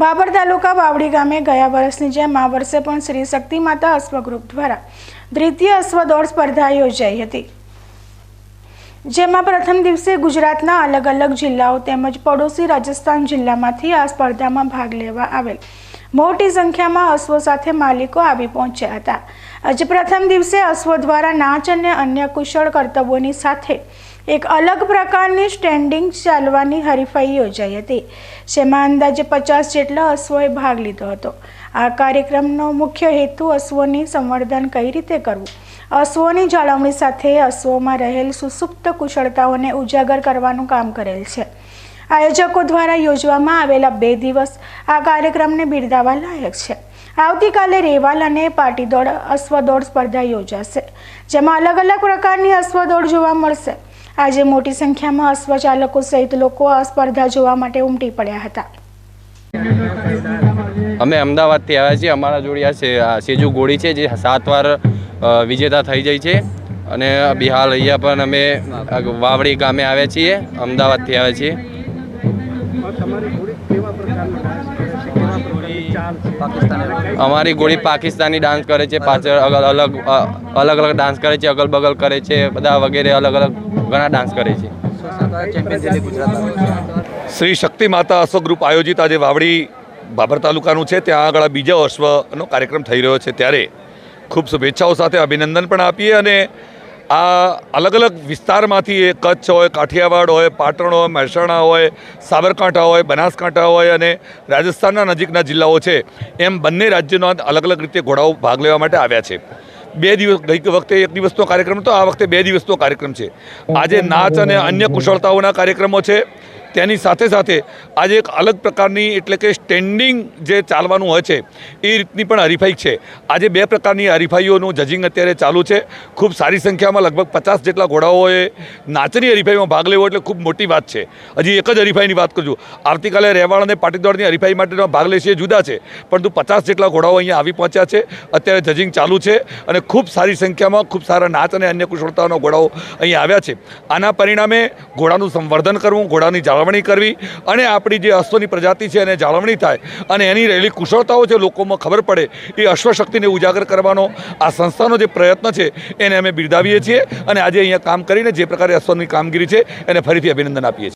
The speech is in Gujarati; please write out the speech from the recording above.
ભાભર તાલુકા બાવડી ગામે ગયા વર્ષની જેમ આ વર્ષે પણ શ્રી શક્તિ માતા અશ્વ દ્વારા દ્વિતીય અશ્વ દોડ સ્પર્ધા યોજાઈ હતી. જેમાં પ્રથમ દિવસે ગુજરાતના અલગ અલગ જિલ્લાઓ તેમજ પડોશી રાજસ્થાન જિલ્લામાંથી આ સ્પર્ધામાં ભાગ લેવા આવેલ. મોટી સંખ્યામાં અશ્વો સાથે માલિકો આવી પહોંચ્યા હતા. આજે પ્રથમ દિવસે અશ્વો દ્વારા નાચ અને અન્ય કુશળ કર્તવ્યોની સાથે એક અલગ પ્રકારની સ્ટેન્ડિંગ ચાલવાની હરીફાઈ યોજાઈ હતી, જેમાં અંદાજે પચાસ જેટલા અશ્વોએ ભાગ લીધો હતો. આ કાર્યક્રમનો મુખ્ય હેતુ અશ્વોની સંવર્ધન કઈ રીતે કરવું? અશ્વોની જાળવણી સાથે અશ્વોમાં રહેલ સુસુપ્ત કુશળતાઓને ઉજાગર કરવાનું કામ કરેલ છે. આયોજકો દ્વારા યોજવામાં આવેલા બે દિવસ આ કાર્યક્રમને બિરદાવવા લાયક છે. આવતીકાલે રેવાલ અને પાટીદોડ અશ્વદોડ સ્પર્ધા યોજાશે, જેમાં અલગ અલગ પ્રકારની અશ્વદોડ જોવા મળશે. આજે મોટી સંખ્યામાં અશ્વ ચાલકો સહિત લોકો આ સ્પર્ધા જોવા માટે ઉમટી પડ્યા હતા. અમે અમદાવાદથી આવ્યા છીએ. અમારા જોડે આ સેજુ ગોળી છે, જે સાત વાર વિજેતા થઈ જાય છે. અને બિહાર અહીંયા પણ અમે વાવડી ગામે આવ્યા છીએ. અમદાવાદથી આવ્યા છીએ. અમારી ગોળી પાકિસ્તાની ડાન્સ કરે છે પાછળ અલગ અલગ અલગ અલગ ડાન્સ કરે છે અગલ બગલ કરે છે બધા વગેરે અલગ અલગ ઘણા ડાન્સ કરે છે. શ્રી શક્તિ માતા અશ્વ ગ્રુપ આયોજિત આજે વાવડી બાબર તાલુકાનું છે. ત્યાં આગળ બીજા બીજો અશ્વનો કાર્યક્રમ થઈ રહ્યો છે. ત્યારે ખૂબ શુભેચ્છાઓ સાથે અભિનંદન પણ આપીએ અને આ અલગ અલગ વિસ્તારમાંથી એ કચ્છ હોય, કાઠિયાવાડ હોય, પાટણ હોય, મહેસાણા હોય, સાબરકાંઠા હોય, બનાસકાંઠા હોય અને રાજસ્થાનના નજીકના જિલ્લાઓ છે, એમ બંને રાજ્યોના અલગ અલગ રીતે ઘોડાઓ ભાગ લેવા માટે આવ્યા છે. બે દિવસ, ગઈ વખતે એક દિવસનો કાર્યક્રમ હતો, આ વખતે બે દિવસનો કાર્યક્રમ છે. આજે નાચ અને અન્ય કુશળતાઓના કાર્યક્રમો છે. તેની સાથે સાથે આજે એક અલગ પ્રકારની એટલે કે સ્ટેન્ડિંગ જે ચાલવાનું હોય છે, એ રીતની પણ હરીફાઈ છે. આજે બે પ્રકારની હરીફાઈઓનું જજિંગ અત્યારે ચાલુ છે. ખૂબ સારી સંખ્યામાં લગભગ પચાસ જેટલા ઘોડાઓએ નાચની હરીફાઈમાં ભાગ લેવો એટલે ખૂબ મોટી વાત છે. હજી એક જ હરીફાઈની વાત કરું આવતીકાલે રહેવાળ અને પાટીદોડની હરીફાઈ માટેનો ભાગ લેશે જુદા છે, પરંતુ પચાસ જેટલા ઘોડાઓ અહીંયા આવી પહોંચ્યા છે. અત્યારે જજિંગ ચાલુ છે અને ખૂબ સારી સંખ્યામાં ખૂબ સારા નાચ અને અન્ય કુશળતાઓના ઘોડાઓ અહીંયા આવ્યા છે. આના પરિણામે ઘોડાનું સંવર્ધન કરવું, ઘોડાની જાળવણી કરવી અને આપણી જે અશ્વની પ્રજાતિ છે એને જાળવણી થાય. અને એની રહેલી કુશળતાઓ છે લોકોમાં ખબર પડે. એ અશ્વશક્તિને ઉજાગર કરવાનો આ સંસ્થાનો જે પ્રયત્ન છે એને અમે બિરદાવીએ છીએ. અને આજે અહીંયા કામ કરીને જે પ્રકારે અશ્વની કામગીરી છે એને ફરીથી અભિનંદન આપીએ છીએ.